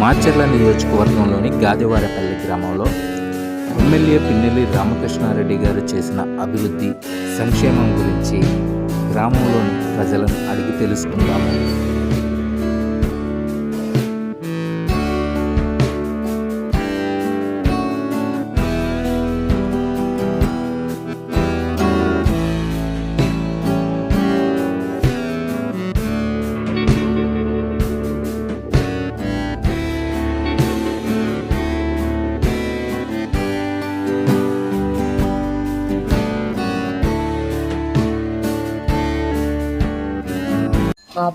మాచర్ల నియోజకవర్గంలోని గాదివారపల్లి గ్రామంలో ఎమ్మెల్యే పిన్నెల్లి రామకృష్ణారెడ్డి గారు చేసిన అభివృద్ధి సంక్షేమం గురించి గ్రామంలోని ప్రజలను అడిగి తెలుసుకుందాము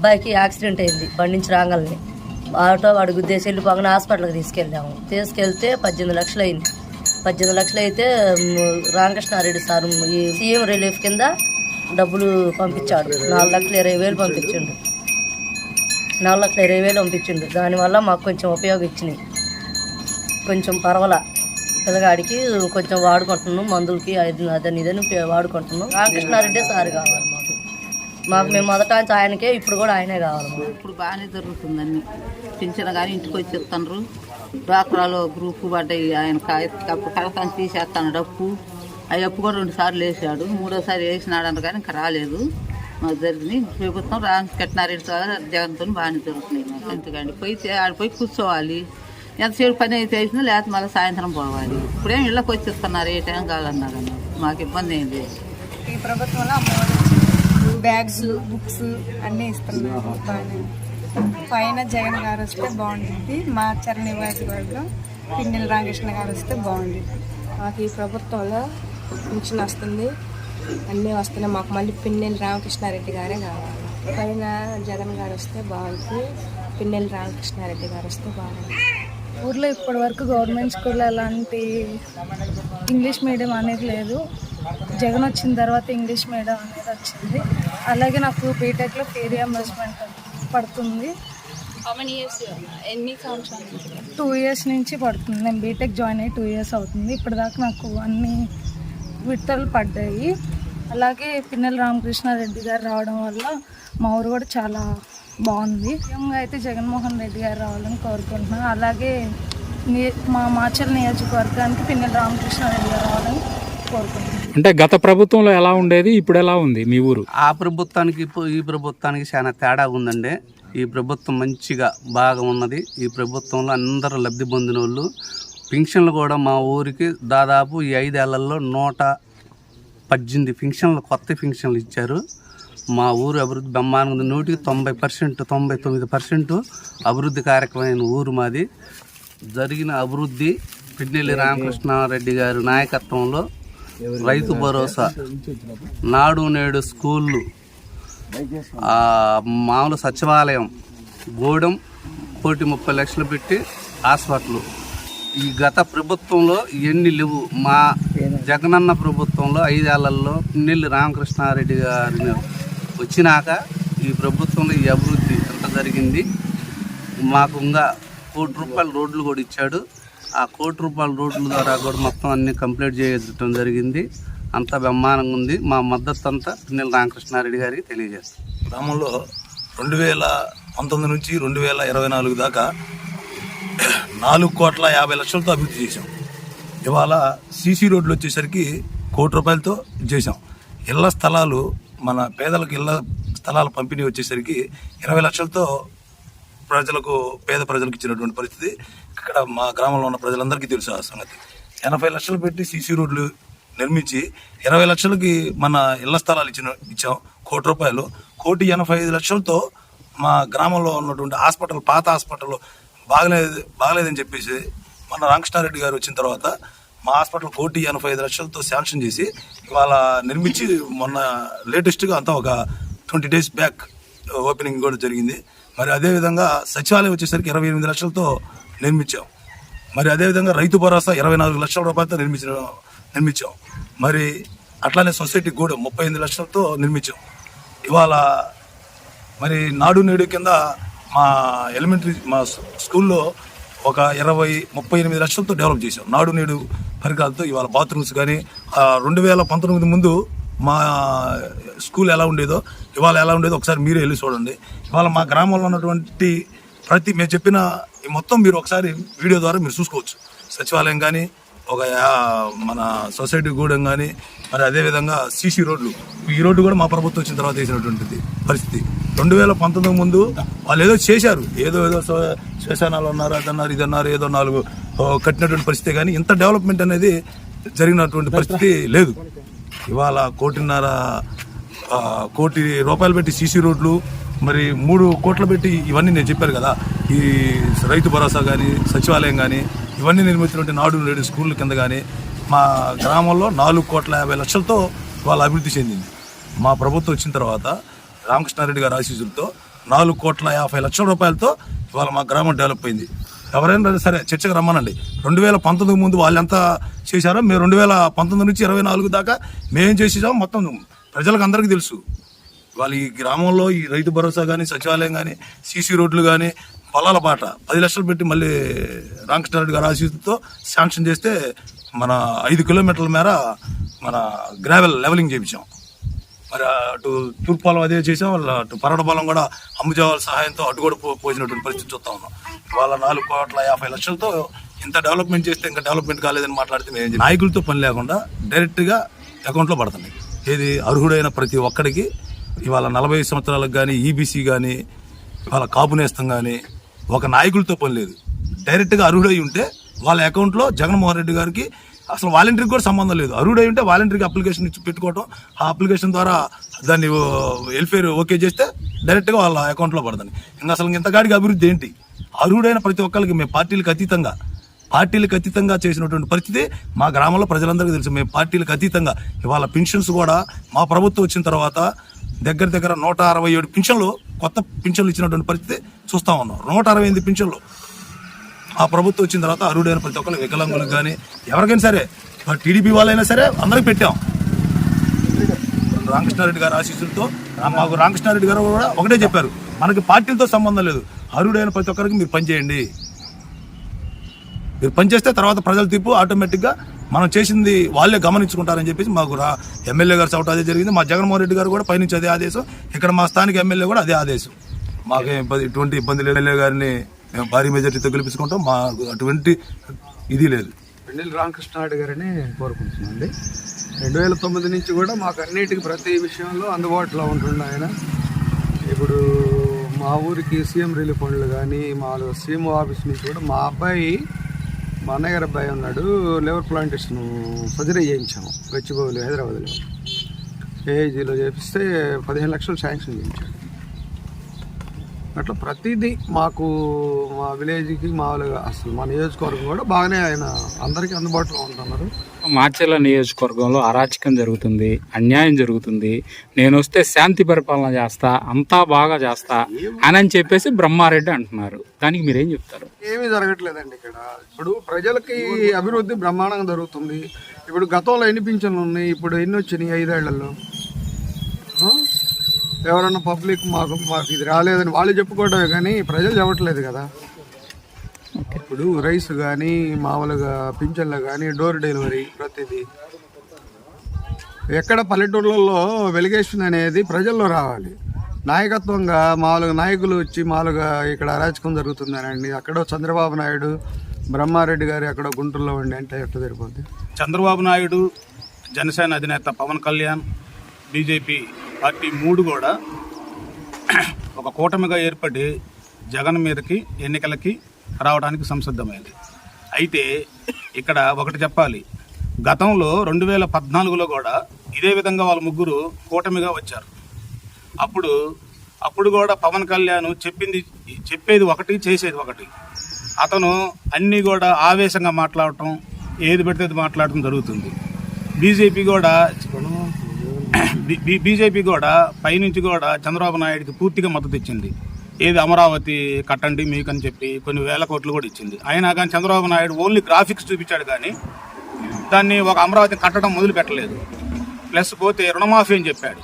అబ్బాయికి యాక్సిడెంట్ అయింది. బండి నుంచి రాగాలని. ఆటో వాడు గుద్దేసి వెళ్ళిపోగానే హాస్పిటల్కి తీసుకెళ్ళాము. తీసుకెళ్తే పద్దెనిమిది లక్షలు అయింది పద్దెనిమిది లక్షలు అయితే రామకృష్ణారెడ్డి సార్ ఈ సీఎం రిలీఫ్ కింద డబ్బులు పంపించాడు. నాలుగు లక్షల ఇరవై వేలు పంపించిండు. నాలుగు లక్షల ఇరవై వేలు పంపించిండు. దానివల్ల మాకు కొంచెం ఉపయోగం ఇచ్చినాయి కొంచెం పర్వాలా. పిల్లగాడికి కొంచెం వాడుకుంటున్నాం మందులకి అది అదని ఇదని వాడుకుంటున్నాం రామకృష్ణారెడ్డి సార్ కావాలి. మాకు మేము మొదట నుంచి ఆయనకే ఇప్పుడు కూడా ఆయనే కావాలి ఇప్పుడు బాగానే జరుగుతుంది అన్ని పింఛన్ కానీ ఇంటికి వచ్చి ఇస్తున్నారు డ్వాక్రాలో గ్రూప్ పడ్డాయి ఆయన కడతాను తీసేస్తాను డప్పు ఆ అప్పు కూడా రెండు సార్లు వేసాడు. మూడోసారి వేసినాడు కానీ ఇంకా రాలేదు. మాకు జరిగింది. ప్రభుత్వం రామకృష్ణారెడ్డి సార్ జగన్తో బాగానే జరుగుతున్నాయి మాకు. అంతేగాని పోయి చే- ఆడ పోయి కూర్చోవాలి. ఎంతసేపు పని అయితే వేసినా లేకపోతే మళ్ళీ సాయంత్రం పోవాలి. ఇప్పుడేం ఇళ్ళకి వచ్చి ఇస్తున్నారు ఏ టైం కావాలన్నారు అన్నారు. మాకు ఇబ్బంది ఏం లేదు. ఈ ప్రభుత్వంలో బ్యాగ్స్ బుక్స్ అన్నీ ఇస్తున్నారు. బాగానే. పైన జగన్ గారు వస్తే బాగుంటుంది. మా చర నియోజకవర్గం పిన్నెల రామకృష్ణ గారు వస్తే బాగుంటుంది. మాకు ఈ ప్రభుత్వంలో పింఛన్ వస్తుంది. అన్నీ వస్తున్నాయి. మాకు మళ్ళీ పిన్నెల్లి రామకృష్ణారెడ్డి గారే కావాలి. పైన జగన్ గారు వస్తే బాగుంటుంది. పిన్నెల్లి రామకృష్ణారెడ్డి గారు వస్తే బాగుంటుంది. ఊర్లో ఇప్పటి వరకు గవర్నమెంట్ స్కూల్లో ఎలాంటి ఇంగ్లీష్ మీడియం అనేది లేదు. జగన్ వచ్చిన తర్వాత ఇంగ్లీష్ మీడియం అనేది వచ్చింది. అలాగే నాకు బీటెక్లో ఫీ రియంబర్స్మెంట్ పడుతుంది. ఎన్ని సంవత్సరాలు? టూ ఇయర్స్ నుంచి పడుతుంది. నేను బీటెక్ జాయిన్ అయ్యి టూ ఇయర్స్ అవుతుంది. ఇప్పటిదాకా నాకు అన్ని విడతలు పడ్డాయి. అలాగే పిన్నెల రామకృష్ణారెడ్డి గారు రావడం వల్ల మా ఊరు కూడా చాలా బాగుంది. ముఖ్యంగా అయితే జగన్మోహన్ రెడ్డి గారు రావాలని కోరుకుంటున్నాను అలాగే మా మాచల్ నియోజకవర్గానికి పిన్నెల రామకృష్ణారెడ్డి గారు రావాలని కోరుకుంటున్నాను అంటే గత ప్రభుత్వంలో ఎలా ఉండేది ఇప్పుడు ఎలా ఉంది మీ ఊరు? ఆ ప్రభుత్వానికి ఈ ప్రభుత్వానికి చాలా తేడా ఉందండి. ఈ ప్రభుత్వం మంచిగా బాగా ఉన్నది. ఈ ప్రభుత్వంలో అందరూ లబ్ధి పొందిన వాళ్ళు. పింఛన్లు కూడా మా ఊరికి దాదాపు ఈ ఐదేళ్ళలో నూట పద్దెనిమిది పింఛన్లు కొత్త పింఛన్లు ఇచ్చారు. మా ఊరు అభివృద్ధి బ్రహ్మాండంగా ఉంది. నూటికి తొంభై పర్సెంట్ తొంభై తొమ్మిది పర్సెంట్ అభివృద్ధి కార్యక్రమమైన ఊరు మాది. జరిగిన అభివృద్ధి పిడ్నెల్లి రామకృష్ణారెడ్డి గారి నాయకత్వంలో రైతు భరోసా. నాడు నేడు స్కూళ్ళు. మామూలు సచివాలయం. గూడెం కోటి ముప్పై లక్షలు పెట్టి హాస్పిటల్. ఈ గత ప్రభుత్వంలో ఎన్ని లేవు? మా జగనన్న ప్రభుత్వంలో ఐదేళ్ళలో పిన్నెల్లి రామకృష్ణారెడ్డి గారిని వచ్చినాక ఈ ప్రభుత్వంలో ఈ అభివృద్ధి ఎంత జరిగింది. మాకు ఇంకా కోటి రూపాయల రోడ్లు కూడా ఇచ్చాడు. ఆ కోటి రూపాయల రోడ్ల ద్వారా కూడా మొత్తం అన్ని కంప్లీట్ చేయడం జరిగింది. అంతా బ్రహ్మాండంగా ఉంది. మా మద్దతు అంతా పిన్నెల రామకృష్ణారెడ్డి గారికి తెలియజేస్తాం. గ్రామంలో రెండు వేల పంతొమ్మిది నుంచి రెండు వేల ఇరవై నాలుగు దాకా నాలుగు కోట్ల యాభై లక్షలతో అభివృద్ధి చేశాం. ఇవాళ సీసీ రోడ్లు వచ్చేసరికి కోటి రూపాయలతో చేశాం. ఇళ్ళ స్థలాలు మన పేదలకు ఇళ్ళ స్థలాల పంపిణీ వచ్చేసరికి ఇరవై లక్షలతో ప్రజలకు పేద ప్రజలకు ఇచ్చినటువంటి పరిస్థితి. ఇక్కడ మా గ్రామంలో ఉన్న ప్రజలందరికీ తెలుసు ఆ సంగతి. ఎనభై లక్షలు పెట్టి సీసీ రోడ్లు నిర్మించి ఇరవై లక్షలకి మన ఇళ్ళ స్థలాలు ఇచ్చిన ఇచ్చాం కోటి రూపాయలు. కోటి ఎనభై ఐదు లక్షలతో మా గ్రామంలో ఉన్నటువంటి హాస్పిటల్ పాత హాస్పిటల్ బాగలేదు బాగలేదని చెప్పేసి మన రామకృష్ణారెడ్డి గారు వచ్చిన తర్వాత మా హాస్పిటల్ కోటి ఎనభై ఐదు లక్షలతో శాంక్షన్ చేసి ఇవాళ నిర్మించి మొన్న లేటెస్ట్గా అంతా ఒక ట్వంటీ డేస్ బ్యాక్ ఓపెనింగ్ కూడా జరిగింది. మరి అదేవిధంగా సచివాలయం వచ్చేసరికి ఇరవై ఎనిమిది లక్షలతో నిర్మించాం. మరి అదేవిధంగా రైతు భరోసా ఇరవై నాలుగు లక్షల రూపాయలతో నిర్మించిన నిర్మించాం. మరి అట్లానే సొసైటీ కూడా ముప్పై ఎనిమిది లక్షలతో నిర్మించాం. ఇవాళ మరి నాడు నేడు కింద మా ఎలిమెంటరీ మా స్కూల్లో ఒక ఇరవై ముప్పై ఎనిమిది లక్షలతో డెవలప్ చేసాం నాడు నేడు పరికరాలతో ఇవాళ బాత్రూమ్స్ కానీ రెండు వేల పంతొమ్మిది ముందు మా స్కూల్ ఎలా ఉండేదో ఇవాళ ఎలా ఉండేది ఒకసారి మీరే వెళ్ళి చూడండి. ఇవాళ మా గ్రామంలో ఉన్నటువంటి ప్రతి మేము చెప్పిన ఈ మొత్తం మీరు ఒకసారి వీడియో ద్వారా మీరు చూసుకోవచ్చు. సచివాలయం కానీ ఒక మన సొసైటీ గూడెం కానీ మరి అదేవిధంగా సీసీ రోడ్లు. ఈ రోడ్డు కూడా మా ప్రభుత్వం వచ్చిన తర్వాత వేసినటువంటిది పరిస్థితి. రెండు వేల పంతొమ్మిది ముందు వాళ్ళు ఏదో చేశారు. ఏదో ఏదో శ్వ- శ్మశానాలు అన్నారు అదన్నారు ఇదన్నారు ఏదో నాలుగు కట్టినటువంటి పరిస్థితి కానీ ఇంత డెవలప్మెంట్ అనేది జరిగినటువంటి పరిస్థితి లేదు. ఇవాళ కోటిన్నర కోటి రూపాయలు పెట్టి సీసీ రోడ్లు మరి మూడు కోట్లు పెట్టి ఇవన్నీ నేను చెప్పాను కదా. ఈ రైతు భరోసా కానీ సచివాలయం కానీ ఇవన్నీ నిర్మించినటువంటి నాడు నేడు స్కూళ్ళ కింద కానీ మా గ్రామంలో నాలుగు కోట్ల యాభై లక్షలతో వాళ్ళ అభివృద్ధి చెందింది. మా ప్రభుత్వం వచ్చిన తర్వాత రామకృష్ణారెడ్డి గారి ఆశీస్సులతో నాలుగు కోట్ల యాభై లక్షల రూపాయలతో ఇవాళ మా గ్రామం డెవలప్ అయింది. ఎవరైనా సరే చర్చకు రమ్మనండి. రెండు వేల పంతొమ్మిది ముందు వాళ్ళు ఎంత చేశారో మేము రెండు వేల పంతొమ్మిది నుంచి ఇరవై నాలుగు దాకా మేము చేసేసాం మొత్తం ప్రజలకు అందరికీ తెలుసు. వాళ్ళ ఈ గ్రామంలో ఈ రైతు భరోసా కానీ సచివాలయం కానీ సీసీ రోడ్లు కానీ పొలాల పాట పది లక్షలు పెట్టి మళ్ళీ రామకృష్ణారెడ్డి గారి ఆశీస్సుతో శాంక్షన్ చేస్తే మన ఐదు కిలోమీటర్ల మేర మన గ్రావెల్ లెవెలింగ్ చేయించాం. మరి అటు తూర్పాలం అదే చేసాం వాళ్ళ అటు పరడపాలెం కూడా అమ్ముజావాల సహాయంతో అటు కూడా పోసినటువంటి పరిస్థితి చూస్తా ఉన్నాం. వాళ్ళ నాలుగు కోట్ల యాభై లక్షలతో ఇంత డెవలప్మెంట్ చేస్తే ఇంకా డెవలప్మెంట్ కాలేదని మాట్లాడితే నాయకులతో పని లేకుండా డైరెక్ట్గా అకౌంట్లో పడుతున్నాయి ఏది అర్హుడైన ప్రతి ఒక్కడికి ఇవాళ నలభై సంవత్సరాలకు కానీ ఈబీసీ కానీ ఇవాళ కాపు నేస్తం కానీ ఒక నాయకులతో పని లేదు. డైరెక్ట్గా అర్హుడై ఉంటే వాళ్ళ అకౌంట్లో జగన్మోహన్ రెడ్డి గారికి అసలు వాలంటీర్కి కూడా సంబంధం లేదు. అర్హుడై ఉంటే వాలంటీర్కి అప్లికేషన్ ఇచ్చి పెట్టుకోవటం ఆ అప్లికేషన్ ద్వారా దాన్ని వెల్ఫేర్ ఓకే చేస్తే డైరెక్ట్గా వాళ్ళ అకౌంట్లో పడుతుంది ఇంకా అసలు ఇంతగాడికి అభివృద్ధి ఏంటి? అర్హుడైన ప్రతి ఒక్కరికి మేము పార్టీలకు అతీతంగా పార్టీలకు అతీతంగా చేసినటువంటి పరిస్థితి మా గ్రామంలో ప్రజలందరికీ తెలుసు. మేము పార్టీలకు అతీతంగా. ఇవాళ పెన్షన్స్ కూడా మా ప్రభుత్వం వచ్చిన తర్వాత దగ్గర దగ్గర నూట అరవై ఏడు పింఛన్లు కొత్త పింఛన్లు ఇచ్చినటువంటి పరిస్థితి చూస్తా ఉన్నాం. నూట అరవై ఎనిమిది పింఛన్లు ఆ ప్రభుత్వం వచ్చిన తర్వాత అరుడైన ప్రతి ఒక్కరు వికలాంగులకు కానీ ఎవరికైనా సరే టీడీపీ వాళ్ళైనా సరే అందరికి పెట్టాం. రామకృష్ణారెడ్డి గారి ఆశీస్సులతో మాకు రామకృష్ణారెడ్డి గారు కూడా ఒకటే చెప్పారు. మనకి పార్టీలతో సంబంధం లేదు. అరుడైన ప్రతి ఒక్కరికి మీరు పనిచేయండి మీరు పనిచేస్తే తర్వాత ప్రజల తీర్పు ఆటోమేటిక్గా మనం చేసింది వాళ్ళే గమనించుకుంటారని చెప్పేసి మాకు ఎమ్మెల్యే గారు చౌట అదే జరిగింది. మా జగన్మోహన్ రెడ్డి గారు కూడా పైనుంచి అదే ఆదేశం. ఇక్కడ మా స్థానిక ఎమ్మెల్యే కూడా అదే ఆదేశం. మాకేం ఇబ్బంది ఇటువంటి ఇబ్బంది లేదు. ఎమ్మెల్యే గారిని మేము భారీ మెజార్టీతో గెలిపించుకుంటాం. మాకు అటువంటి ఇది లేదు. పెండెల రామకృష్ణారెడ్డి గారిని కోరుకుంటున్నాండి రెండు వేల తొమ్మిది నుంచి కూడా మాకు అన్నిటికీ ప్రతి విషయంలో అందుబాటులో ఉంటుండే ఆయన. ఇప్పుడు మా ఊరికి సీఎం రిలీఫ్ ఫండ్లు కానీ మా సీఎం ఆఫీస్ నుంచి కూడా మా అబ్బాయి మా అన్నయ్య గారి అబ్బాయి ఉన్నాడు లేబర్ ప్లాంటేషన్ సర్జరీ చేయించాము గచ్చిబౌలి హైదరాబాద్లో. ఏఐజీలో చేపిస్తే పదిహేను లక్షలు శాంక్షన్ చేయించాడు. అట్లా ప్రతిదీ మాకు మా విలేజ్కి మామూలుగా అసలు మా నియోజకవర్గం కూడా బాగానే ఆయన అందరికీ అందుబాటులో ఉంటున్నారు. మాచర్ల నియోజకవర్గంలో అరాచకం జరుగుతుంది అన్యాయం జరుగుతుంది. నేను వస్తే శాంతి పరిపాలన చేస్తా అంతా బాగా చేస్తా అని అని చెప్పేసి బ్రహ్మారెడ్డి అంటున్నారు. దానికి మీరేం చెప్తారు? ఏమీ జరగట్లేదండి ఇక్కడ. ఇప్పుడు ప్రజలకి అభివృద్ధి బ్రహ్మాండంగా జరుగుతుంది. ఇప్పుడు గతంలో ఎన్ని పింఛన్లు ఉన్నాయి? ఇప్పుడు ఎన్ని వచ్చినాయి ఐదేళ్ళలో? ఎవరన్నా పబ్లిక్ మాకు మాకు ఇది రాలేదని వాళ్ళు చెప్పుకోవడమే కానీ ప్రజలు చెప్పట్లేదు కదా. ఇప్పుడు రైస్ కానీ మామూలుగా పింఛన్లు కానీ డోర్ డెలివరీ ప్రతిదీ. ఎక్కడ పల్లెటూళ్ళల్లో వెలిగేషన్ అనేది ప్రజల్లో రావాలి. నాయకత్వంగా మామూలుగా నాయకులు వచ్చి మామూలుగా ఇక్కడ అరాచకం జరుగుతుందనండి. అక్కడో చంద్రబాబు నాయుడు బ్రహ్మారెడ్డి గారు అక్కడ గుంటూరులో ఉండి అంటే ఎట్లా సరిపోద్ది? చంద్రబాబు నాయుడు జనసేన అధినేత పవన్ కళ్యాణ్ బీజేపీ పార్టీ మూడు కూడా ఒక కూటమిగా ఏర్పడి జగన్ మీదకి ఎన్నికలకి రావడానికి సంసిద్ధమైంది. అయితే ఇక్కడ ఒకటి చెప్పాలి. గతంలో రెండు వేల పద్నాలుగులో కూడా ఇదే విధంగా వాళ్ళ ముగ్గురు కూటమిగా వచ్చారు. అప్పుడు అప్పుడు కూడా పవన్ కళ్యాణ్ చెప్పింది చెప్పేది ఒకటి చేసేది ఒకటి. అతను అన్నీ కూడా ఆవేశంగా మాట్లాడటం ఏది పెడితే అది మాట్లాడటం జరుగుతుంది. బీజేపీ కూడా బీజేపీ కూడా పైనుంచి కూడా చంద్రబాబు నాయుడుకి పూర్తిగా మద్దతు ఇచ్చింది. ఏది అమరావతి కట్టండి మీకు అని చెప్పి కొన్ని వేల కోట్లు కూడా ఇచ్చింది. అయినా కానీ చంద్రబాబు నాయుడు ఓన్లీ గ్రాఫిక్స్ చూపించాడు కానీ దాన్ని ఒక అమరావతి కట్టడం మొదలు పెట్టలేదు. ప్లస్ పోతే రుణమాఫీ అని చెప్పాడు.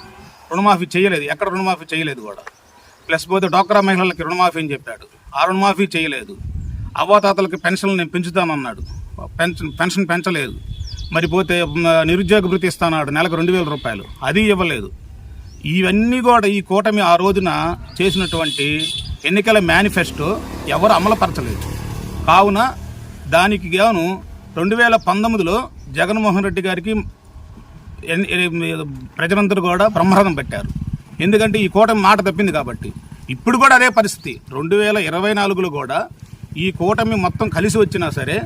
రుణమాఫీ చేయలేదు. ఎక్కడ రుణమాఫీ చేయలేదు కూడా ప్లస్ పోతే డోక్రా మహిళలకి రుణమాఫీ అని చెప్పాడు. ఆ రుణమాఫీ చేయలేదు. అవ్వాతాతలకి పెన్షన్లు నేను పెంచుతానన్నాడు. పెన్షన్ పెన్షన్ పెంచలేదు. మరి పోతే నిరుద్యోగ భృతి ఇస్తానన్నాడు. నెలకు రెండు వేల రూపాయలు. అది ఇవ్వలేదు. ఇవన్నీ కూడా ఈ కూటమి ఆ రోజున చేసినటువంటి ఎన్నికల మేనిఫెస్టో ఎవరు అమలుపరచలేదు. కావున దానికి గాను రెండు వేల పంతొమ్మిదిలో జగన్మోహన్ రెడ్డి గారికి ప్రజలందరూ కూడా బ్రహ్మరథం పెట్టారు. ఎందుకంటే ఈ కూటమి మాట తప్పింది కాబట్టి. ఇప్పుడు కూడా అదే పరిస్థితి. రెండు వేల ఇరవై నాలుగులో కూడా ఈ కూటమి మొత్తం కలిసి వచ్చినా సరే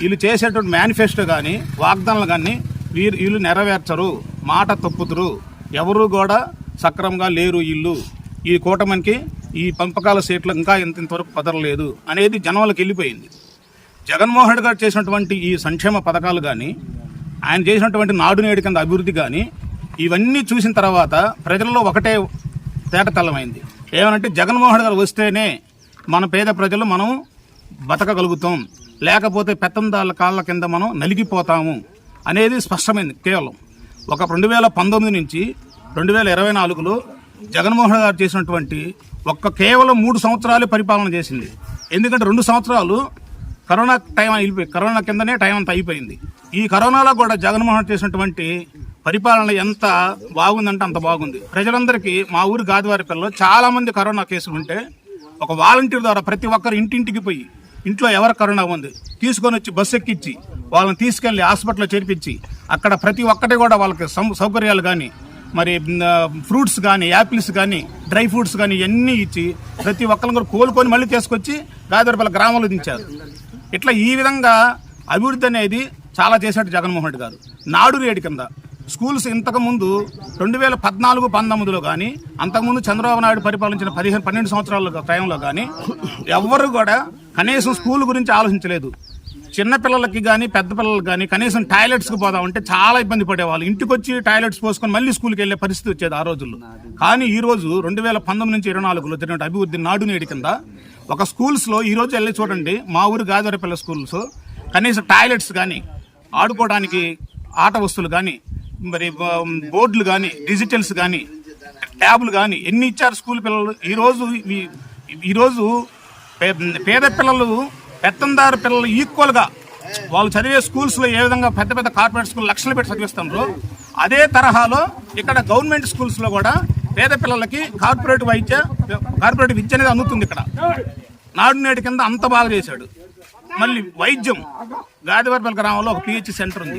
వీళ్ళు చేసేటువంటి మేనిఫెస్టో కానీ వాగ్దానాలు కానీ వీరు వీళ్ళు నెరవేర్చరు. మాట తప్పుతురు. ఎవరు కూడా సక్రమంగా లేరు వీళ్ళు ఈ కూటమికి ఈ పంపకాల సీట్లు ఇంకా ఇంత ఇంతవరకు కుదరలేదు అనేది జనంలోకి వెళ్ళిపోయింది. జగన్మోహన్ రెడ్డి గారు చేసినటువంటి ఈ సంక్షేమ పథకాలు కానీ ఆయన చేసినటువంటి నాడు నేడు కింద అభివృద్ధి కానీ ఇవన్నీ చూసిన తర్వాత ప్రజల్లో ఒకటే తేటతల్లమైంది ఏమనంటే జగన్మోహన్ గారు వస్తేనే మన పేద ప్రజలు మనం బతకగలుగుతాం. లేకపోతే పెత్తందాళ్ళ కాళ్ళ కింద మనం నలిగిపోతాము అనేది స్పష్టమైంది కేవలం. ఒక రెండు వేల పంతొమ్మిది నుంచి రెండు వేల ఇరవై నాలుగులో జగన్మోహన్ గారు చేసినటువంటి ఒక్క కేవలం మూడు సంవత్సరాలే పరిపాలన చేసింది. ఎందుకంటే రెండు సంవత్సరాలు కరోనా టైం అయిపోయి కరోనా కిందనే టైం అంతా అయిపోయింది. ఈ కరోనాలో కూడా జగన్మోహన్ చేసినటువంటి పరిపాలన ఎంత బాగుందంటే అంత బాగుంది. ప్రజలందరికీ మా ఊరి గాదివారిపల్లిలో చాలా చాలామంది కరోనా కేసులు ఉంటే ఒక వాలంటీర్ ద్వారా ప్రతి ఒక్కరు ఇంటింటికి పోయి ఇంట్లో ఎవరు కరోనా ఉంది తీసుకొని వచ్చి బస్సు ఎక్కించి వాళ్ళని తీసుకెళ్ళి హాస్పిటల్లో చేర్పించి అక్కడ ప్రతి ఒక్కటి కూడా వాళ్ళకి సౌకర్యాలు కానీ మరి ఫ్రూట్స్ కానీ యాపిల్స్ కానీ డ్రై ఫ్రూట్స్ కానీ ఇవన్నీ ఇచ్చి ప్రతి ఒక్కరిని కూడా కోలుకొని మళ్ళీ తీసుకొచ్చి గాదివారిపల్లి గ్రామంలో దించారు. ఇట్లా ఈ విధంగా అభివృద్ధి అనేది చాలా చేశాడు జగన్మోహన్ రెడ్డి గారు. నాడు రేడు కింద స్కూల్స్ ఇంతకుముందు రెండు వేల పద్నాలుగు పంతొమ్మిదిలో కానీ అంతకుముందు చంద్రబాబు నాయుడు పరిపాలించిన పదిహేను పన్నెండు సంవత్సరాల టైంలో కానీ ఎవ్వరు కూడా కనీసం స్కూల్ గురించి ఆలోచించలేదు. చిన్న పిల్లలకి కానీ పెద్ద పిల్లలకి కానీ కనీసం టాయిలెట్స్కి పోదామంటే చాలా ఇబ్బంది పడేవాళ్ళు. ఇంటికి వచ్చి టాయిలెట్స్ పోసుకొని మళ్ళీ స్కూల్కి వెళ్ళే పరిస్థితి వచ్చేది ఆ రోజుల్లో. కానీ ఈ రోజు రెండు వేల పంతొమ్మిది నుంచి ఇరవై నాలుగులో జరిగిన అభివృద్ధి నాడు నేడు కింద ఒక స్కూల్స్లో ఈ రోజు వెళ్ళి చూడండి మా ఊరు పిల్ల స్కూల్స్ కనీసం టాయిలెట్స్ కానీ ఆడుకోవడానికి ఆట వస్తువులు కానీ మరి బోర్డులు కానీ డిజిటల్స్ కానీ ట్యాబ్లు కానీ ఎన్ని ఇచ్చారు స్కూల్ పిల్లలు? ఈరోజు ఈరోజు పే- పేద పిల్లలు పెత్తందారు పిల్లలు ఈక్వల్గా వాళ్ళు చదివే స్కూల్స్లో ఏ విధంగా పెద్ద పెద్ద కార్పొరేట్ స్కూల్ లక్షలు పెట్టి చదివిస్తున్నారు అదే తరహాలో ఇక్కడ గవర్నమెంట్ స్కూల్స్లో కూడా పేద పిల్లలకి కార్పొరేట్ వైద్య కార్పొరేట్ విద్య అనేది అందుతుంది ఇక్కడ. నాడు నేడు కింద అంత బాగా చేశాడు. మళ్ళీ వైద్యం. గాదివర్పల్లి గ్రామంలో ఒక పిహెచ్ సెంటర్ ఉంది.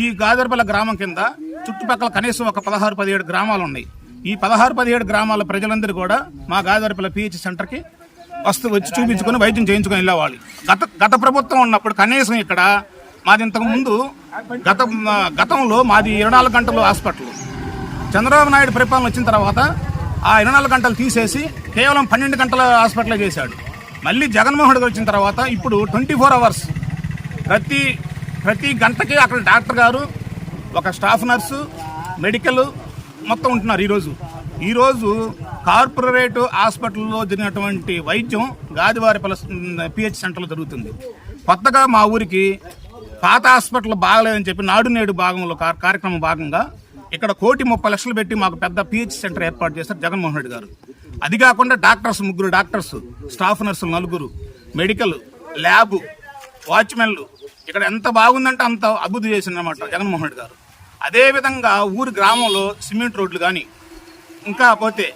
ఈ గాదివర్పల్లి గ్రామం కింద చుట్టుపక్కల కనీసం ఒక పదహారు పదిహేడు గ్రామాలు ఉన్నాయి. ఈ పదహారు పదిహేడు గ్రామాల ప్రజలందరూ కూడా మా గాదివర్పల్లి పిహెచ్ సెంటర్కి వస్తు వచ్చి చూపించుకొని వైద్యం చేయించుకొని వెళ్ళేవాళ్ళు. గత గత ప్రభుత్వం ఉన్నప్పుడు కనీసం ఇక్కడ మాది ఇంతకుముందు గత గతంలో మాది ఇరవై నాలుగు గంటలు హాస్పిటల్. చంద్రబాబు నాయుడు పరిపాలన వచ్చిన తర్వాత ఆ ఇరవై నాలుగు గంటలు తీసేసి కేవలం పన్నెండు గంటల హాస్పిటల్ చేశాడు. మళ్ళీ జగన్మోహన్ రెడ్డి వచ్చిన తర్వాత ఇప్పుడు ట్వంటీ ఫోర్ అవర్స్ ప్రతి ప్రతి గంటకి అక్కడ డాక్టర్ గారు ఒక స్టాఫ్ నర్సు మెడికల్ మొత్తం ఉంటున్నారు ఈరోజు. ఈరోజు కార్పొరేట్ హాస్పిటల్లో జరిగినటువంటి వైద్యం గాదివారిపల్లి పిహెచ్ సెంటర్లో జరుగుతుంది. కొత్తగా మా ఊరికి పాత హాస్పిటల్ బాగలేదని చెప్పి నాడు నేడు భాగంలో కార్యక్రమం భాగంగా ఇక్కడ కోటి ముప్పై లక్షలు పెట్టి మాకు పెద్ద పిహెచ్ సెంటర్ ఏర్పాటు చేశారు జగన్మోహన్ రెడ్డి గారు. అది కాకుండా డాక్టర్స్ ముగ్గురు డాక్టర్స్ స్టాఫ్ నర్సులు నలుగురు మెడికల్ ల్యాబ్ వాచ్మెన్లు. ఇక్కడ ఎంత బాగుందంటే అంత అభివృద్ధి చేసిందన్నమాట జగన్మోహన్ రెడ్డి గారు. అదేవిధంగా ఊరి గ్రామంలో సిమెంట్ రోడ్లు కానీ ఇంకా పోతే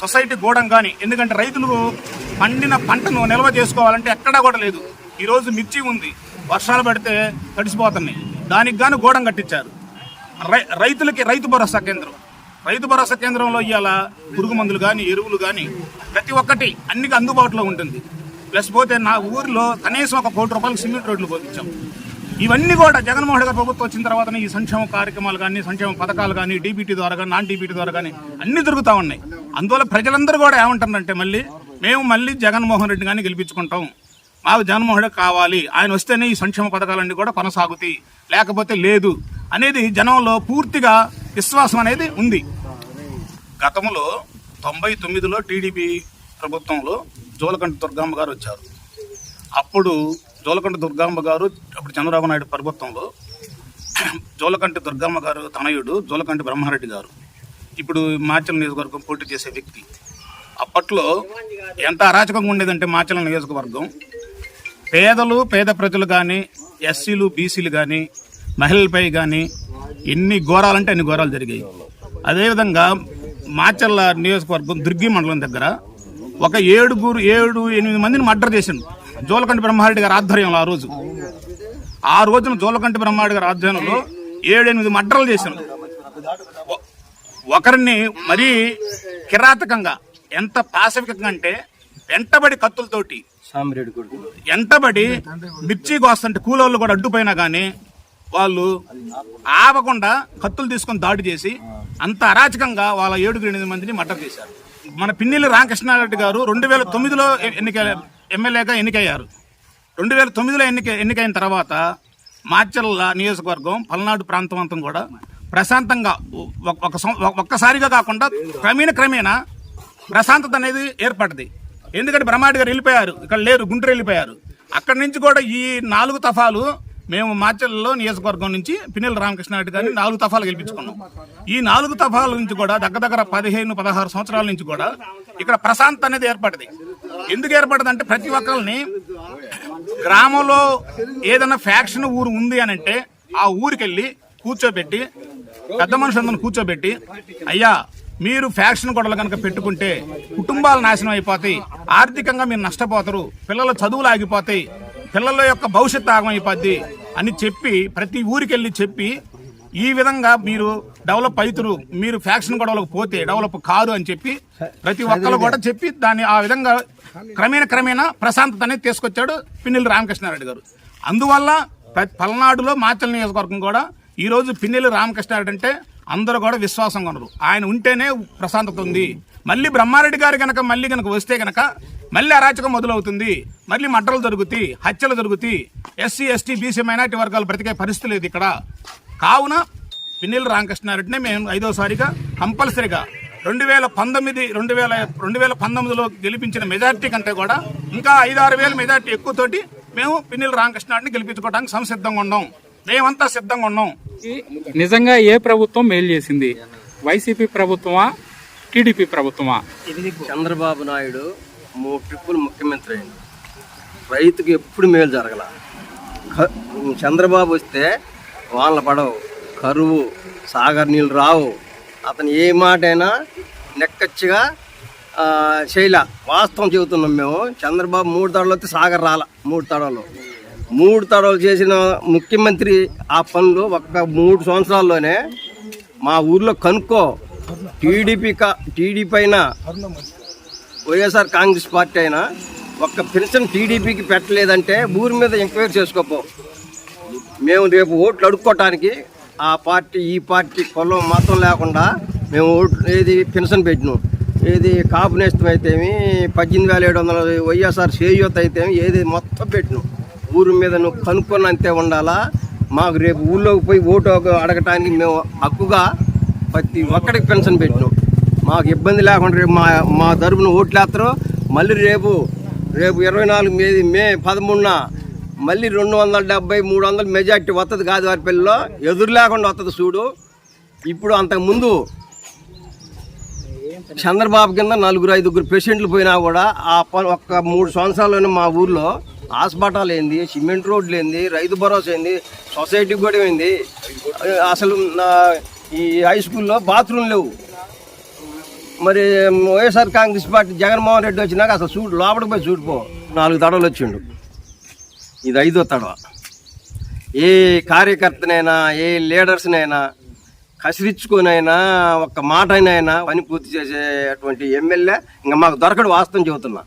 సొసైటీ గోడం కానీ ఎందుకంటే రైతులు పండిన పంటను నిల్వ చేసుకోవాలంటే ఎక్కడా కూడా లేదు. ఈరోజు మిర్చి ఉంది వర్షాలు పడితే తడిసిపోతున్నాయి. దానికి గాను గోడం కట్టించారు. రై- రైతులకి రైతు భరోసా కేంద్రం. రైతు భరోసా కేంద్రంలో ఇవాళ పురుగు మందులు కానీ ఎరువులు కానీ ప్రతి ఒక్కటి అన్నికి అందుబాటులో ఉంటుంది. ప్లస్ పోతే నా ఊరిలో కనీసం ఒక కోటి రూపాయలు సిమెంట్ రోడ్లు పోపించాం ఇవన్నీ కూడా జగన్మోహన్ గారి ప్రభుత్వం వచ్చిన తర్వాత ఈ సంక్షేమ కార్యక్రమాలు కానీ సంక్షేమ పథకాలు కానీ డీబీటీ ద్వారా కానీ నాన్ డీబీటీ ద్వారా కానీ అన్ని దొరుకుతూ ఉన్నాయి. అందువల్ల ప్రజలందరూ కూడా ఏమంటారంటే మళ్ళీ మేము మళ్ళీ జగన్మోహన్ రెడ్డి కానీ గెలిపించుకుంటాం. మాకు జగన్మోహన్ రెడ్డి కావాలి. ఆయన వస్తేనే ఈ సంక్షేమ పథకాలన్నీ కూడా కొనసాగుతాయి. లేకపోతే లేదు అనేది జనంలో పూర్తిగా విశ్వాసం అనేది ఉంది. గతంలో తొంభై తొమ్మిదిలో టీడీపీ ప్రభుత్వంలో జోలకంటి దుర్గమ్మ గారు వచ్చారు. అప్పుడు జోలకంటి దుర్గామ్మ గారు అప్పుడు చంద్రబాబు నాయుడు ప్రభుత్వంలో. జోలకంటి దుర్గమ్మ గారు తనయుడు జోలకంటి బ్రహ్మారెడ్డి గారు. ఇప్పుడు మాచల నియోజకవర్గం పోటీ చేసే వ్యక్తి. అప్పట్లో ఎంత అరాచకంగా ఉండేదంటే మాచల నియోజకవర్గం. పేదలు పేద ప్రజలు కానీ ఎస్సీలు బీసీలు కానీ మహిళలపై కానీ ఎన్ని ఘోరాలంటే అన్ని ఘోరాలు జరిగాయి. అదేవిధంగా మాచల్ల నియోజకవర్గం దుర్గి మండలం దగ్గర ఒక ఏడుగురు ఏడు ఎనిమిది మందిని మర్డర్ చేసిండు. జోలకంటి బ్రహ్మారెడ్డి గారి ఆధ్వర్యంలో ఆ రోజు. ఆ రోజున జోలకంటి బ్రహ్మారెడ్డి గారి ఆధ్వర్యంలో ఏడు ఎనిమిది మర్డర్లు చేసిండు ఒ- ఒకరిని మరీ కిరాతకంగా ఎంత పాశవికంగా అంటే వెంటబడి కత్తులతోటి ఎంటబడి మిర్చి కోస్తుంటే కూలోళ్ళు కూడా అడ్డుపోయినా కానీ వాళ్ళు ఆపకుండా కత్తులు తీసుకొని దాడి చేసి అంత అరాచకంగా వాళ్ళ ఏడుగురు ఎనిమిది మందిని మర్డర్ చేశారు. మన పిన్నెల్లి రామకృష్ణారెడ్డి గారు రెండు వేల తొమ్మిదిలో ఎన్నిక ఎమ్మెల్యేగా ఎన్నికయ్యారు. రెండు వేల తొమ్మిదిలో ఎన్నిక ఎన్నికైన తర్వాత మాచర్ల నియోజకవర్గం పల్నాడు ప్రాంతం అంతా కూడా ప్రశాంతంగా ఒక- ఒక్కసారిగా కాకుండా క్రమేణ క్రమేణ ప్రశాంతత అనేది ఏర్పడింది ఎందుకంటే బ్రహ్మాడి గారు వెళ్ళిపోయారు. ఇక్కడ లేరు గుంటూరు వెళ్ళిపోయారు. అక్కడి నుంచి కూడా ఈ నాలుగు తఫాలు మేము మాచర్లలో నియోజకవర్గం నుంచి పిన్నెల రామకృష్ణారెడ్డి గారిని నాలుగు తఫాలు గెలిపించుకున్నాం. ఈ నాలుగు తఫాల నుంచి కూడా దగ్గర దగ్గర పదిహేను పదహారు సంవత్సరాల నుంచి కూడా ఇక్కడ ప్రశాంతత అనేది ఏర్పడింది ఎందుకు ఏర్పడదంటే ప్రతి ఒక్కరిని గ్రామంలో ఏదైనా ఫ్యాక్షన్ ఊరు ఉంది అని అంటే ఆ ఊరికి వెళ్ళి కూర్చోబెట్టి పెద్ద మనుషులందరిని కూర్చోబెట్టి అయ్యా మీరు ఫ్యాక్షన్ గొడవలు కనుక పెట్టుకుంటే కుటుంబాలు నాశనం అయిపోతాయి ఆర్థికంగా మీరు నష్టపోతారు పిల్లల చదువులు ఆగిపోతాయి పిల్లల యొక్క భవిష్యత్తు ఆగమైపోద్ది అని చెప్పి ప్రతి ఊరికెళ్ళి చెప్పి ఈ విధంగా మీరు డెవలప్ అవుతురు మీరు ఫ్యాక్షన్ గొడవలకు పోతే డెవలప్ కాదు అని చెప్పి ప్రతి ఒక్కరు కూడా చెప్పి దాన్ని ఆ విధంగా క్రమేణ క్రమేణా ప్రశాంతత అనేది తీసుకొచ్చాడు పిన్నెల్లి రామకృష్ణారెడ్డి గారు. అందువల్ల పల్నాడులో మాచల్ నియోజకవర్గం కూడా ఈ రోజు పిన్నెల్లి రామకృష్ణారెడ్డి అంటే అందరూ కూడా విశ్వాసంగా ఉన్నారు. ఆయన ఉంటేనే ప్రశాంతత ఉంది. మళ్ళీ బ్రహ్మారెడ్డి గారు గనక మళ్ళీ గనక వస్తే గనక మళ్ళీ అరాచకం మొదలవుతుంది. మళ్ళీ మడ్డలు జరుగుతాయి హత్యలు జరుగుతాయి. ఎస్సీ ఎస్టీ బీసీ మైనార్టీ వర్గాలు బ్రతికే పరిస్థితి లేదు ఇక్కడ. కావున పిన్నెల్లి రామకృష్ణారెడ్డిని మేము ఐదోసారిగా కంపల్సరీగా రెండు వేల పంతొమ్మిది రెండు వేల రెండు వేల పంతొమ్మిదిలో గెలిపించిన మెజార్టీ కంటే కూడా ఇంకా ఐదు ఆరు వేల మెజార్టీ ఎక్కువతోటి మేము పిన్నెల్లి రామకృష్ణారెడ్డిని గెలిపించుకోవడానికి సంసిద్ధంగా ఉన్నాం. మేమంతా సిద్ధంగా ఉన్నాం. నిజంగా ఏ ప్రభుత్వం మేలు చేసింది? వైసీపీ ప్రభుత్వమా? టీడీపీ ప్రభుత్వమా? చంద్రబాబు నాయుడు మూడు ట్రిప్పులు ముఖ్యమంత్రి అయింది రైతుకి ఎప్పుడు మేలు జరగల? చంద్రబాబు వస్తే వాళ్ళ పడవు. కరువు సాగర్ నీళ్ళు రావు. అతను ఏ మాట అయినా నెక్కచ్చిగా శైల వాస్తవం చెబుతున్నాం మేము. చంద్రబాబు మూడు తడలు వస్తే సాగర్ రాల. మూడు తడవలు. మూడు తడవలు చేసిన ముఖ్యమంత్రి ఆ పనులు ఒక్క మూడు సంవత్సరాల్లోనే మా ఊర్లో కనుక్కో టీడీపీ కా టీడీపీ అయినా వైఎస్ఆర్ కాంగ్రెస్ పార్టీ అయినా ఒక్క పెన్షన్ టీడీపీకి పెట్టలేదంటే ఊరి మీద ఎంక్వైరీ చేసుకోపో. మేము రేపు ఓట్లు అడుక్కోవటానికి ఆ పార్టీ ఈ పార్టీ కులం మతం లేకుండా మేము ఓట్లు ఏది పెన్షన్ పెట్టినాం. ఏది కాపు నేస్తం అయితేమి పద్దెనిమిది వేల ఏడు వందల వైఎస్ఆర్ చేయూత అయితేమి ఏది మొత్తం పెట్టినాం. ఊరి మీద నువ్వు కనుక్కొని అంతే ఉండాలా? మాకు రేపు ఊళ్ళోకి పోయి ఓటు అడగటానికి మేము హక్కుగా ప్రతి ఒక్కడికి పెన్షన్ పెట్టినాం. మాకు ఇబ్బంది లేకుండా రేపు మా మా తరపున ఓట్లు వేస్తారు మళ్ళీ రేపు రేపు ఇరవై నాలుగు మే మే పదమూడున మళ్ళీ రెండు వందల డెబ్బై మూడు వందల మెజార్టీ వస్తుంది గాదివారిపల్లిలో ఎదురు లేకుండా వస్తుంది చూడు. ఇప్పుడు అంతకుముందు చంద్రబాబు కింద నలుగురు ఐదుగురు పేషెంట్లు పోయినా కూడా ఆ ప- ఒక్క మూడు సంవత్సరాల్లోనే మా ఊర్లో హాస్పిటల్ ఏంది సిమెంట్ రోడ్లు ఏంది రైతు భరోసా ఏంది సొసైటీ కూడా ఏంది అసలు నా ఈ హై స్కూల్లో బాత్రూమ్ లేవు. మరి YSR Congress party Jaganmohan Reddy వచ్చినాక అసలు చూడు లోపలికి పోయి చూడిపో నాలుగు తడవలు వచ్చిండు. ఇది ఐదో తడవ. ఏ కార్యకర్తనైనా ఏ లీడర్స్నైనా కసిరించుకొనైనా ఒక్క మాటనైనా పని పూర్తి చేసేటువంటి ఎమ్మెల్యే ఇంకా మాకు దొరకడు వాస్తవం చెబుతున్నా.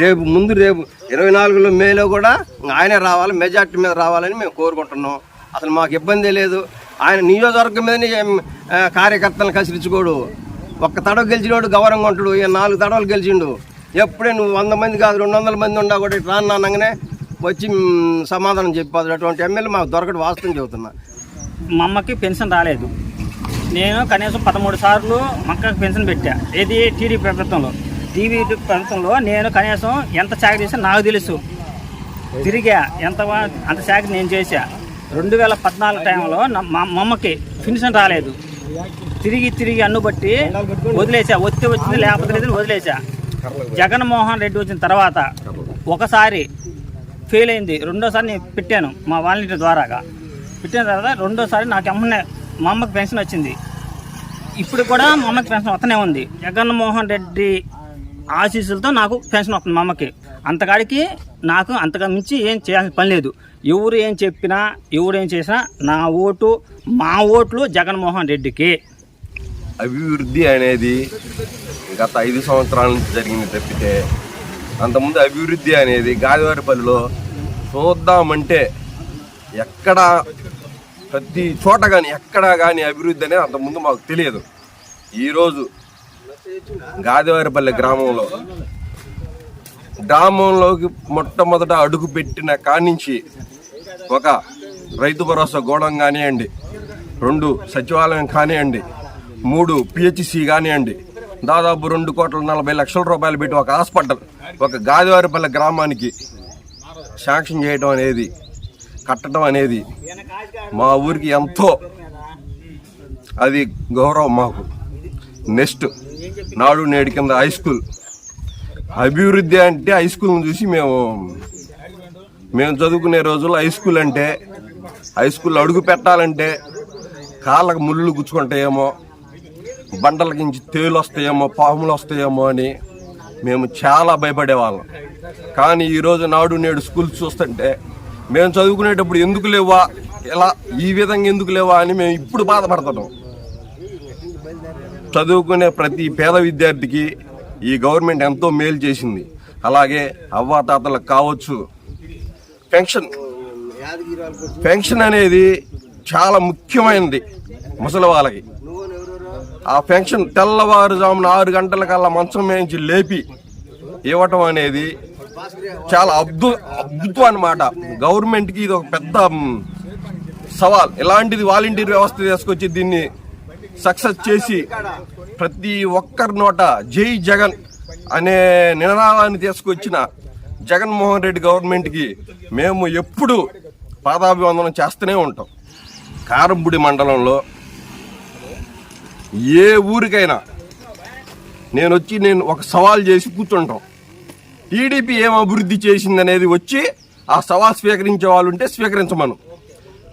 రేపు ముందు రేపు ఇరవై నాలుగులో మేలో కూడా ఆయనే రావాలి మెజార్టీ మీద రావాలని మేము కోరుకుంటున్నాం. అసలు మాకు ఇబ్బంది లేదు. ఆయన నియోజకవర్గం మీదనే కార్యకర్తలను కసిరించుకోడు ఒక్క తడవ గెలిచినోడు గౌరవంగా ఉంటాడు ఈయన నాలుగు తడవలు గెలిచిండు. ఎప్పుడే నువ్వు వంద మంది కాదు రెండు వందల మంది ఉండా కూడా ఇట్లా అనగానే వచ్చి సమాధానం చెప్పాదు అటువంటి ఎమ్మెల్యే మాకు దొరకడు వాస్తవం చెబుతున్నా. మా అమ్మకి పెన్షన్ రాలేదు. నేను కనీసం పదమూడు సార్లు మా పెన్షన్ పెట్టా. ఏది? టీడీ ప్రభుత్వంలో. టీవీ ప్రభుత్వంలో నేను కనీసం ఎంత చాకరీ చేసా నాకు తెలుసు. తిరిగా ఎంత అంత శాఖ నేను చేశా. రెండు వేల పద్నాలుగు టైంలో మా అమ్మకి పెన్షన్ రాలేదు. తిరిగి తిరిగి అన్ను బట్టి వదిలేసా ఒత్తి వచ్చింది లేకపోతే లేదని వదిలేసా జగన్మోహన్ రెడ్డి వచ్చిన తర్వాత ఒకసారి ఫెయిల్ అయింది రెండోసారి నేను పెట్టాను మా వాలంటీర్ ద్వారాగా. పెట్టిన తర్వాత రెండోసారి నాకు అమ్మనే మా అమ్మకి పెన్షన్ వచ్చింది. ఇప్పుడు కూడా మా అమ్మకి పెన్షన్ వస్తూనే ఉంది. జగన్మోహన్ రెడ్డి ఆశీస్సులతో నాకు పెన్షన్ వస్తుంది మా అమ్మకి. అంతకాడికి నాకు అంతగా మించి ఏం చేయాల్సిన పని లేదు. ఎవరు ఏం చెప్పినా ఎవరు ఏం చేసినా నా ఓటు మా ఓట్లు జగన్మోహన్ రెడ్డికి. అభివృద్ధి అనేది గత ఐదు సంవత్సరాల నుంచి జరిగింది తప్పితే అంతకుముందు అభివృద్ధి అనేది గాదివారిపల్లిలో చూద్దామంటే ఎక్కడ ప్రతి చోట కానీ ఎక్కడ కానీ అభివృద్ధి అనేది అంతకుముందు మాకు తెలియదు. ఈరోజు గాదివారిపల్లి గ్రామంలో గ్రామంలోకి మొట్టమొదట అడుగు పెట్టిన కానించి ఒక రైతు భరోసా గోడం కానివ్వండి రెండు సచివాలయం కానివ్వండి మూడు పిహెచ్సి కానివ్వండి దాదాపు రెండు కోట్ల నలభై లక్షల రూపాయలు పెట్టి ఒక హాస్పిటల్ ఒక గాదివారిపల్లి గ్రామానికి శాంక్షన్ చేయడం అనేది కట్టడం అనేది మా ఊరికి ఎంతో అది గౌరవం మాకు. నెక్స్ట్ నాడు నేడు కింద హై స్కూల్ అభివృద్ధి అంటే హై స్కూల్ని చూసి మేము మేము చదువుకునే రోజుల్లో హై స్కూల్ అంటే హై స్కూల్ అడుగు పెట్టాలంటే కాళ్ళకు ముళ్ళు గుచ్చుకుంటాయేమో. బండల గించి తేలు వస్తాయేమో పాములు వస్తాయేమో అని మేము చాలా భయపడేవాళ్ళం. కానీ ఈరోజు నాడు నేడు స్కూల్ చూస్తుంటే మేము చదువుకునేటప్పుడు ఎందుకు లేవా ఇలా ఈ విధంగా ఎందుకు లేవా అని మేము ఇప్పుడు బాధపడుతున్నాం. చదువుకునే ప్రతి పేద విద్యార్థికి ఈ గవర్నమెంట్ ఎంతో మేలు చేసింది. అలాగే అవ్వాతాతలకు కావచ్చు పెన్షన్ పెన్షన్ అనేది చాలా ముఖ్యమైనది ముసలి వాళ్ళకి. ఆ పెన్షన్ తెల్లవారుజామున ఆరు గంటలకల్లా మంచం వేయించి లేపి ఇవ్వటం అనేది చాలా అద్భుత అద్భుతం అనమాట గవర్నమెంట్కి ఇది ఒక పెద్ద సవాల్. ఇలాంటిది వాలంటీర్ వ్యవస్థ తీసుకొచ్చి దీన్ని సక్సెస్ చేసి ప్రతి ఒక్కరి నోట జై జగన్ అనే నినాదాన్ని తీసుకొచ్చిన జగన్మోహన్ రెడ్డి గవర్నమెంట్కి మేము ఎప్పుడు పాదాభివందనం చేస్తూనే ఉంటాం. కారంపూడి మండలంలో ఏ ఊరికైనా నేను వచ్చి నేను ఒక సవాల్ చేసి కూర్చుంటాం. టీడీపీ ఏం అభివృద్ధి చేసిందనేది వచ్చి ఆ సవాల్ స్వీకరించే వాళ్ళు ఉంటే స్వీకరించమను.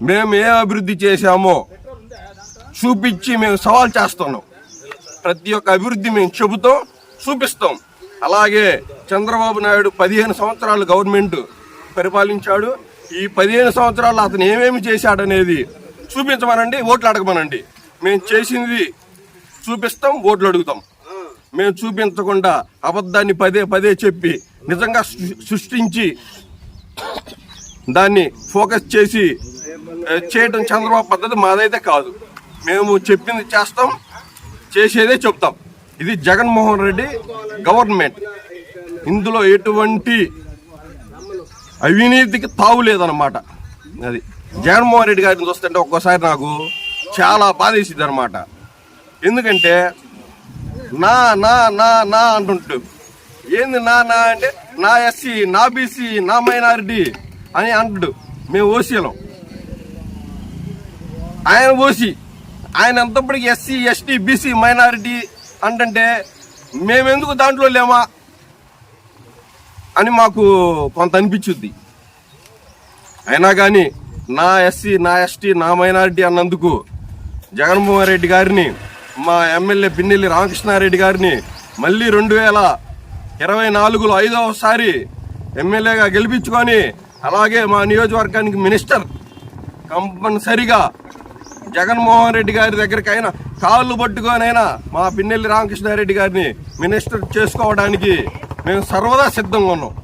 మేము ఏం అభివృద్ధి చేశామో చూపించి మేము సవాల్ చేస్తున్నాం. ప్రతి ఒక్క అభివృద్ధి మేము చెబుతాం చూపిస్తాం. అలాగే చంద్రబాబు నాయుడు పదిహేను సంవత్సరాలు గవర్నమెంట్ పరిపాలించాడు. ఈ పదిహేను సంవత్సరాలు అతను ఏమేమి చేశాడనేది చూపించమనండి ఓట్లు అడగమనండి. మేము చేసింది చూపిస్తాం ఓట్లు అడుగుతాం. మేము చూపించకుండా అబద్ధాన్ని పదే పదే చెప్పి నిజంగా సృష్టించి దాన్ని ఫోకస్ చేసి చేయటం చేయడం చంద్రబాబు పద్ధతి మాదైతే కాదు. మేము చెప్పింది చేస్తాం చేసేదే చెప్తాం. ఇది జగన్మోహన్ రెడ్డి గవర్నమెంట్. ఇందులో ఎటువంటి అవినీతికి తావు లేదన్నమాట. అది జగన్మోహన్ రెడ్డి గారిని చూస్తుంటే ఒక్కోసారి నాకు చాలా బాధేసింది అనమాట ఎందుకంటే నా నా నా నా అంటుంటు ఏంది నా నా అంటే నా ఎస్సీ నా బీసీ నా మైనారిటీ అని అంటుడు. మేము ఓసీలం ఆయన ఓసీ. ఆయన ఎంతప్పటికి ఎస్సీ ఎస్టీ బీసీ మైనారిటీ అంటే మేమెందుకు దాంట్లో లేమా అని మాకు కొంత అనిపించుద్ది. అయినా కానీ నా ఎస్సీ నా ఎస్టీ నా మైనారిటీ అన్నందుకు జగన్మోహన్ రెడ్డి గారిని మా ఎమ్మెల్యే పిన్నెల్లి రామకృష్ణారెడ్డి గారిని మళ్ళీ రెండు వేల ఇరవై నాలుగులో ఐదవసారి ఎమ్మెల్యేగా గెలిపించుకొని అలాగే మా నియోజకవర్గానికి మినిస్టర్ కంపల్సరిగా జగన్మోహన్ రెడ్డి గారి దగ్గరికైనా కాళ్ళు పట్టుకొనైనా మా పిన్నెల్లి రామకృష్ణారెడ్డి గారిని మినిస్టర్ చేసుకోవడానికి మేము సర్వదా సిద్ధంగా ఉన్నాం.